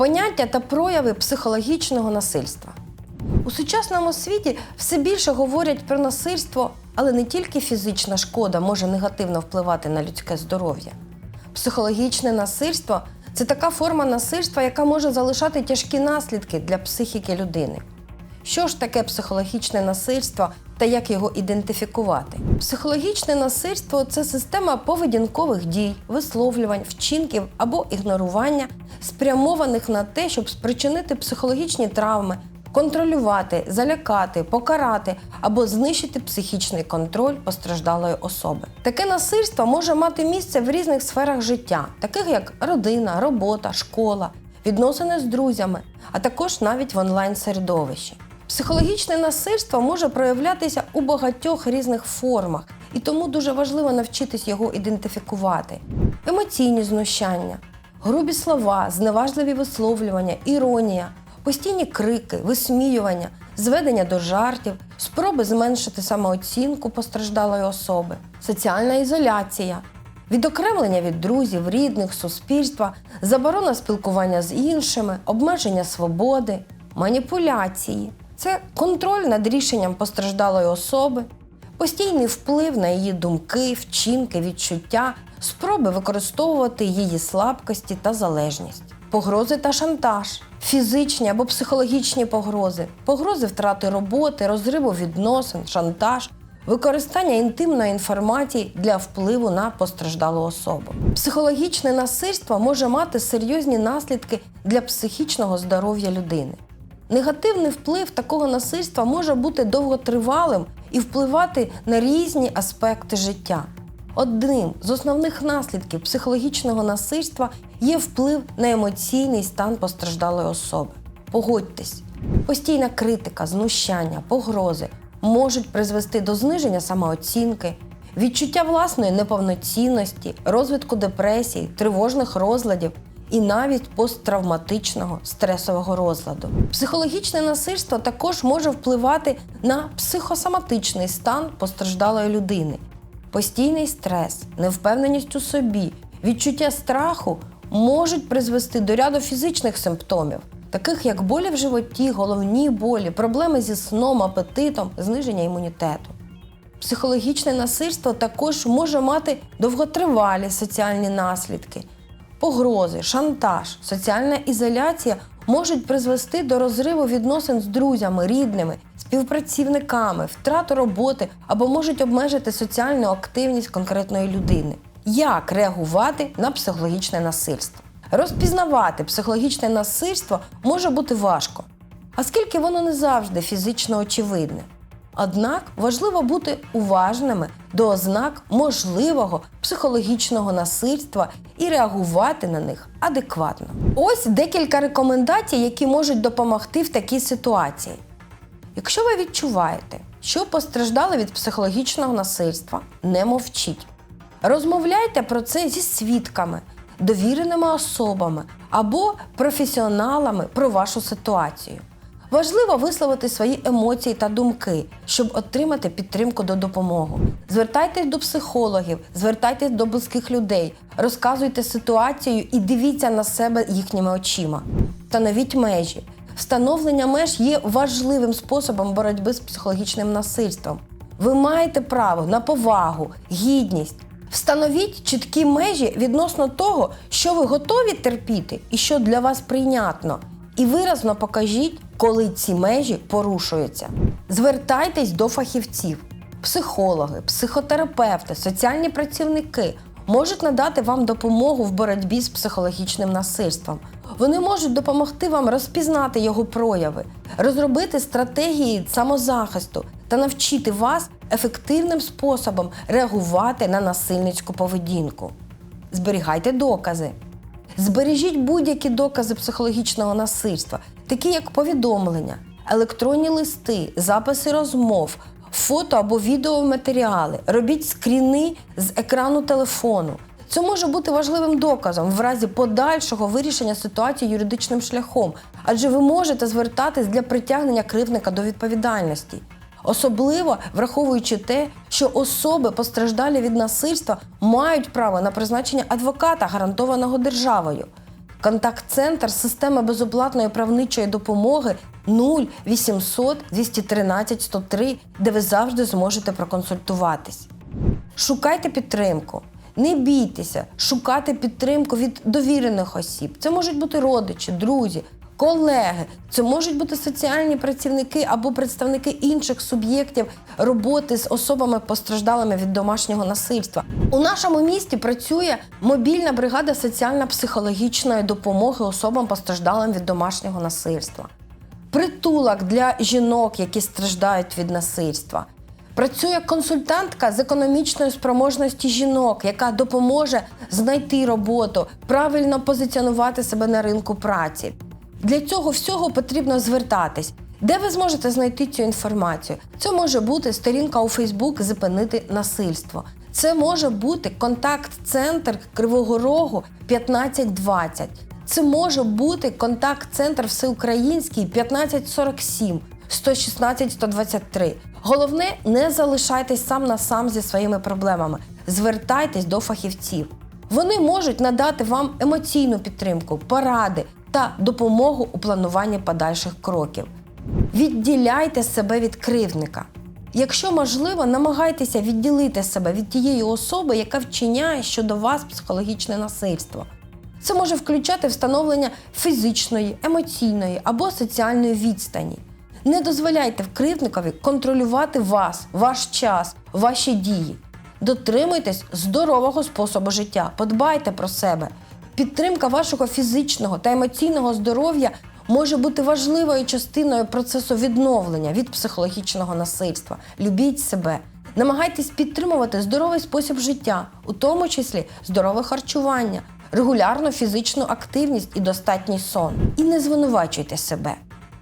Поняття та прояви психологічного насильства. У сучасному світі все більше говорять про насильство, але не тільки фізична шкода може негативно впливати на людське здоров'я. Психологічне насильство це така форма насильства, яка може залишати тяжкі наслідки для психіки людини. Що ж таке психологічне насильство та як його ідентифікувати? Психологічне насильство це система поведінкових дій, висловлювань, вчинків або ігнорування, спрямованих на те, щоб спричинити психологічні травми, контролювати, залякати, покарати або знищити психічний контроль постраждалої особи. Таке насильство може мати місце в різних сферах життя, таких як родина, робота, школа, відносини з друзями, а також навіть в онлайн-середовищі. Психологічне насильство може проявлятися у багатьох різних формах, і тому дуже важливо навчитись його ідентифікувати. Емоційні знущання, грубі слова, зневажливі висловлювання, іронія, постійні крики, висміювання, зведення до жартів, спроби зменшити самооцінку постраждалої особи, соціальна ізоляція, відокремлення від друзів, рідних, суспільства, заборона спілкування з іншими, обмеження свободи, маніпуляції. Це контроль над рішенням постраждалої особи, постійний вплив на її думки, вчинки, відчуття, спроби використовувати її слабкості та залежність, погрози та шантаж, фізичні або психологічні погрози, погрози втрати роботи, розриву відносин, шантаж. Використання інтимної інформації для впливу на постраждалу особу. Психологічне насильство може мати серйозні наслідки для психічного здоров'я людини. Негативний вплив такого насильства може бути довготривалим і впливати на різні аспекти життя. Одним з основних наслідків психологічного насильства є вплив на емоційний стан постраждалої особи. Погодьтесь, постійна критика, знущання, погрози можуть призвести до зниження самооцінки, відчуття власної неповноцінності, розвитку депресії, тривожних розладів і навіть посттравматичного стресового розладу. Психологічне насильство також може впливати на психосоматичний стан постраждалої людини. Постійний стрес, невпевненість у собі, відчуття страху можуть призвести до ряду фізичних симптомів, таких як болі в животі, головні болі, проблеми зі сном, апетитом, зниження імунітету. Психологічне насильство також може мати довготривалі соціальні наслідки. Погрози, шантаж, соціальна ізоляція можуть призвести до розриву відносин з друзями, рідними, співпрацівниками, втрату роботи або можуть обмежити соціальну активність конкретної людини. Як реагувати на психологічне насильство? Розпізнавати психологічне насильство може бути важко, оскільки воно не завжди фізично очевидне. Однак важливо бути уважними до ознак можливого психологічного насильства і реагувати на них адекватно. Ось декілька рекомендацій, які можуть допомогти в такій ситуації. Якщо ви відчуваєте, що постраждали від психологічного насильства, не мовчіть. Розмовляйте про це зі свідками, довіреними особами або професіоналами про вашу ситуацію. Важливо висловити свої емоції та думки, щоб отримати підтримку до допомоги. Звертайтесь до психологів, звертайтесь до близьких людей, розказуйте ситуацію і дивіться на себе їхніми очима. Встановіть межі. Встановлення меж є важливим способом боротьби з психологічним насильством. Ви маєте право на повагу, гідність. Встановіть чіткі межі відносно того, що ви готові терпіти і що для вас прийнятно. І виразно покажіть, коли ці межі порушуються. Звертайтесь до фахівців, психологи, психотерапевти, соціальні працівники можуть надати вам допомогу в боротьбі з психологічним насильством. Вони можуть допомогти вам розпізнати його прояви, розробити стратегії самозахисту та навчити вас ефективним способом реагувати на насильницьку поведінку. Зберігайте докази. Збережіть будь-які докази психологічного насильства, такі як повідомлення, електронні листи, записи розмов, фото або відеоматеріали. Робіть скріни з екрану телефону. Це може бути важливим доказом в разі подальшого вирішення ситуації юридичним шляхом, адже ви можете звертатись для притягнення кривника до відповідальності. Особливо враховуючи те, що особи, постраждалі від насильства, мають право на призначення адвоката, гарантованого державою. контакт-центр системи безоплатної правничої допомоги 0800 213 103, де ви завжди зможете проконсультуватись. Шукайте підтримку. Не бійтеся шукати підтримку від довірених осіб. Це можуть бути родичі, друзі, колеги, це можуть бути соціальні працівники або представники інших суб'єктів роботи з особами постраждалими від домашнього насильства. У нашому місті працює мобільна бригада соціально-психологічної допомоги особам постраждалим від домашнього насильства. Притулок для жінок, які страждають від насильства. Працює консультантка з економічної спроможності жінок, яка допоможе знайти роботу, правильно позиціонувати себе на ринку праці. Для цього всього потрібно звертатись. Де ви зможете знайти цю інформацію? Це може бути сторінка у Фейсбук Зупинити насильство. Це може бути контакт-центр Кривого Рогу 1520. Це може бути контакт-центр всеукраїнський 1547 116 123. Головне, не залишайтесь сам на сам зі своїми проблемами. Звертайтесь до фахівців. Вони можуть надати вам емоційну підтримку, поради та допомогу у плануванні подальших кроків. Відділяйте себе від кривдника. Якщо можливо, намагайтеся відділити себе від тієї особи, яка вчиняє щодо вас психологічне насильство. Це може включати встановлення фізичної, емоційної або соціальної відстані. Не дозволяйте вкривникові контролювати вас, ваш час, ваші дії. Дотримуйтесь здорового способу життя, подбайте про себе. Підтримка вашого фізичного та емоційного здоров'я може бути важливою частиною процесу відновлення від психологічного насильства. Любіть себе. Намагайтесь підтримувати здоровий спосіб життя, у тому числі здорове харчування, регулярну фізичну активність і достатній сон. І не звинувачуйте себе.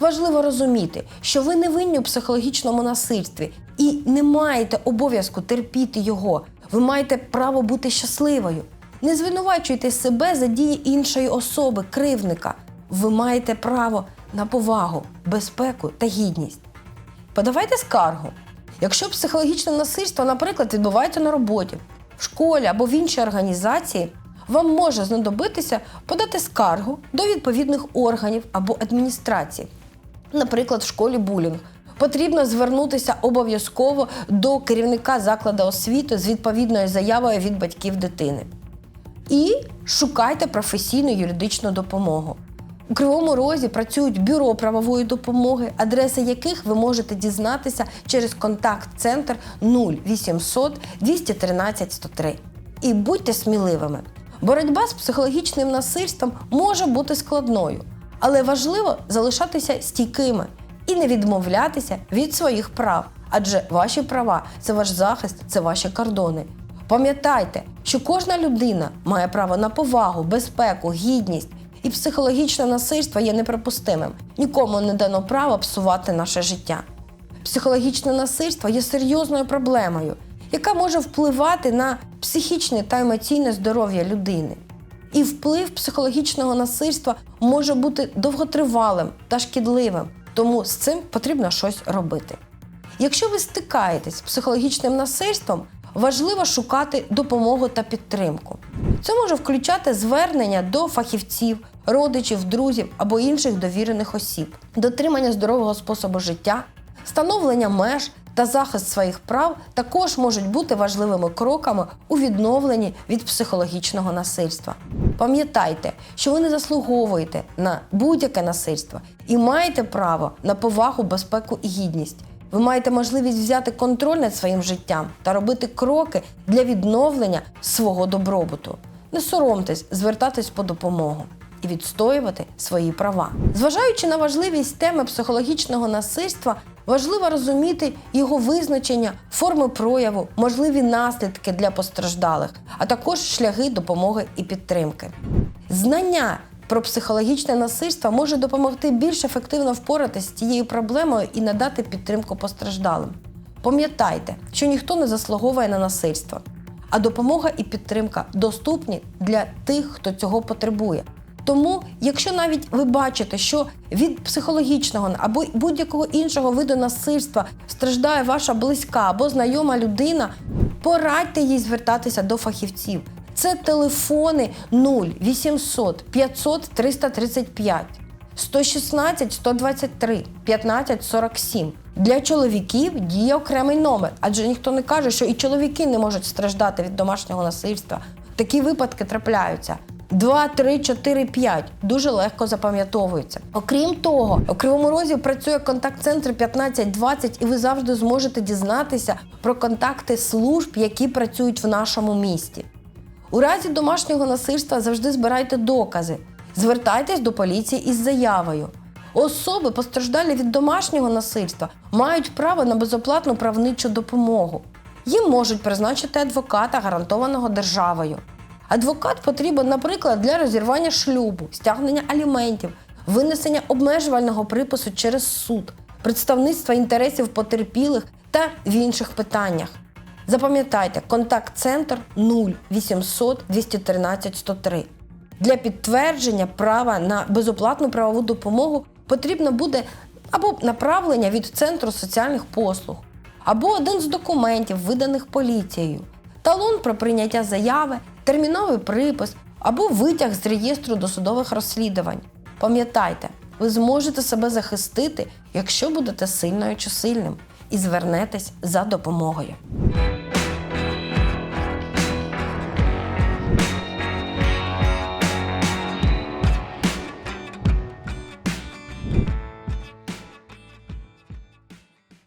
Важливо розуміти, що ви не винні у психологічному насильстві і не маєте обов'язку терпіти його. Ви маєте право бути щасливою. Не звинувачуйте себе за дії іншої особи, кривника. Ви маєте право на повагу, безпеку та гідність. Подавайте скаргу. Якщо психологічне насильство, наприклад, відбувається на роботі, в школі або в іншій організації, вам може знадобитися подати скаргу до відповідних органів або адміністрації. Наприклад, в школі булінг. Потрібно звернутися обов'язково до керівника закладу освіти з відповідною заявою від батьків дитини. І шукайте професійну юридичну допомогу. У Кривому Розі працюють бюро правової допомоги, адреси яких ви можете дізнатися через контакт-центр 0800 213 103. І будьте сміливими. Боротьба з психологічним насильством може бути складною, але важливо залишатися стійкими і не відмовлятися від своїх прав, адже ваші права це ваш захист, це ваші кордони. Пам'ятайте, що кожна людина має право на повагу, безпеку, гідність, і психологічне насильство є неприпустимим. Нікому не дано право псувати наше життя. Психологічне насильство є серйозною проблемою, яка може впливати на психічне та емоційне здоров'я людини. І вплив психологічного насильства може бути довготривалим та шкідливим, тому з цим потрібно щось робити. Якщо ви стикаєтесь з психологічним насильством, важливо шукати допомогу та підтримку. Це може включати звернення до фахівців, родичів, друзів або інших довірених осіб, дотримання здорового способу життя, встановлення меж та захист своїх прав також можуть бути важливими кроками у відновленні від психологічного насильства. Пам'ятайте, що ви не заслуговуєте на будь-яке насильство і маєте право на повагу, безпеку і гідність. Ви маєте можливість взяти контроль над своїм життям та робити кроки для відновлення свого добробуту. Не соромтесь звертатись по допомогу і відстоювати свої права. Зважаючи на важливість теми психологічного насильства, важливо розуміти його визначення, форми прояву, можливі наслідки для постраждалих, а також шляхи допомоги і підтримки. Знання про психологічне насильство може допомогти більш ефективно впоратися з цією проблемою і надати підтримку постраждалим. Пам'ятайте, що ніхто не заслуговує на насильство, а допомога і підтримка доступні для тих, хто цього потребує. Тому, якщо навіть ви бачите, що від психологічного або будь-якого іншого виду насильства страждає ваша близька або знайома людина, порадьте їй звертатися до фахівців. Це телефони 0 800 500 335, 116 123 15 47. Для чоловіків діє окремий номер, адже ніхто не каже, що і чоловіки не можуть страждати від домашнього насильства. Такі випадки трапляються. 2, 3, 4, 5 дуже легко запам'ятовуються. Окрім того, у Кривому Розі працює контакт-центр 1520, і ви завжди зможете дізнатися про контакти служб, які працюють в нашому місті. У разі домашнього насильства завжди збирайте докази. Звертайтесь до поліції із заявою. Особи, постраждалі від домашнього насильства, мають право на безоплатну правничу допомогу. Їм можуть призначити адвоката, гарантованого державою. Адвокат потрібен, наприклад, для розірвання шлюбу, стягнення аліментів, винесення обмежувального припису через суд, представництва інтересів потерпілих та в інших питаннях. Запам'ятайте, контакт-центр 0 800 213 103. Для підтвердження права на безоплатну правову допомогу потрібно буде або направлення від Центру соціальних послуг, або один з документів, виданих поліцією, талон про прийняття заяви, терміновий припис або витяг з реєстру досудових розслідувань. Пам'ятайте, ви зможете себе захистити, якщо будете сильною чи сильним, і звернетесь за допомогою.